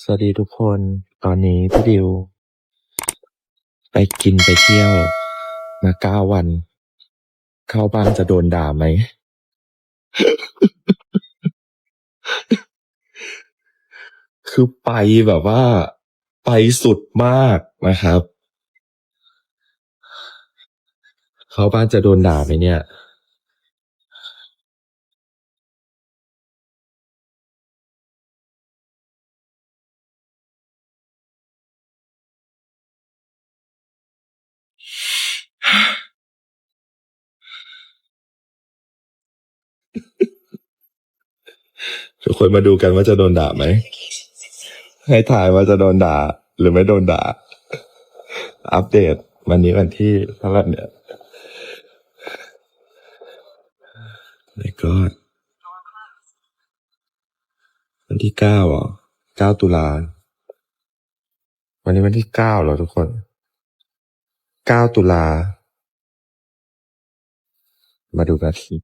สวัสดีทุกคน ตอนนี้พี่ดิว ไปกินไปเที่ยวมาเก้าวัน เข้าบ้านจะโดนด่าไหม คือไปแบบว่า ไปสุดมากนะครับ เข้าบ้านจะโดนด่าไหมเนี่ย ทุกคนมาดูกันว่าจะโดนด่าไหม ให้ถ่ายว่าจะโดนด่า หรือไม่โดนด่า อัปเดตวันนี้วันที่เท่าไหร่เนี่ยไม่ก็วันที่เก้าอะเก้าตุลา วันนี้วันที่เก้าเหรอทุกคน เก้าตุลา มาดูกันสิ